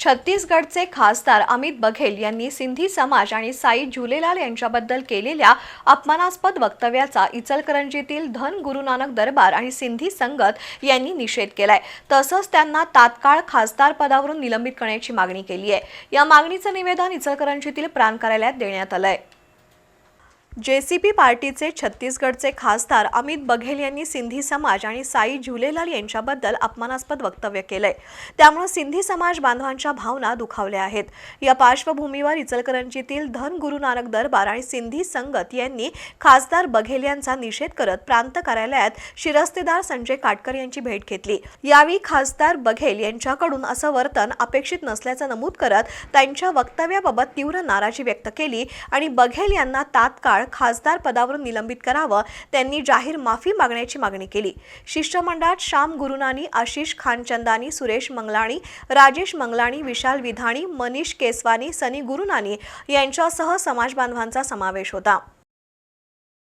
छत्तीसगडचे खासदार अमित बघेल यांनी सिंधी समाज आणि साई झुलेलाल यांच्याबद्दल केलेल्या अपमानास्पद वक्तव्याचा इचलकरंजीतील धन गुरु नानक दरबार आणि सिंधी संगत यांनी निषेध केलाय. तसंच त्यांना तात्काळ खासदार पदावरून निलंबित करण्याची मागणी केली आहे या मागणीचं निवेदन इचलकरंजीतील प्राण कार्यालयात देण्यात आलंय. जेसीपी पार्टीचे छत्तीसगडचे खासदार अमित बघेल यांनी सिंधी समाज आणि साई झुलेलाल यांच्याबद्दल अपमानास्पद वक्तव्य केलंय. त्यामुळे सिंधी समाज बांधवांच्या भावना दुखावल्या आहेत. या पार्श्वभूमीवर इचलकरंजीतील धन गुरु नानक दरबार आणि सिंधी संगत यांनी खासदार बघेल यांचा निषेध करत प्रांत कार्यालयात शिरस्तेदार संजय काटकर यांची भेट घेतली. यावेळी खासदार बघेल यांच्याकडून असं वर्तन अपेक्षित नसल्याचं नमूद करत त्यांच्या वक्तव्याबाबत तीव्र नाराजी व्यक्त केली आणि बघेल यांना तात्काळ खासदार पदावरून निलंबित करावं त्यांनी जाहीर माफी मागण्याची मागणी केली. शिष्टमंडळात श्याम गुरुनानी आशिष खानचंदानी सुरेश मंगलाणी राजेश मंगलाणी विशाल विधाणी मनीष केसवानी सनी गुरुनानी यांच्यासह समाज बांधवांचा समावेश होता.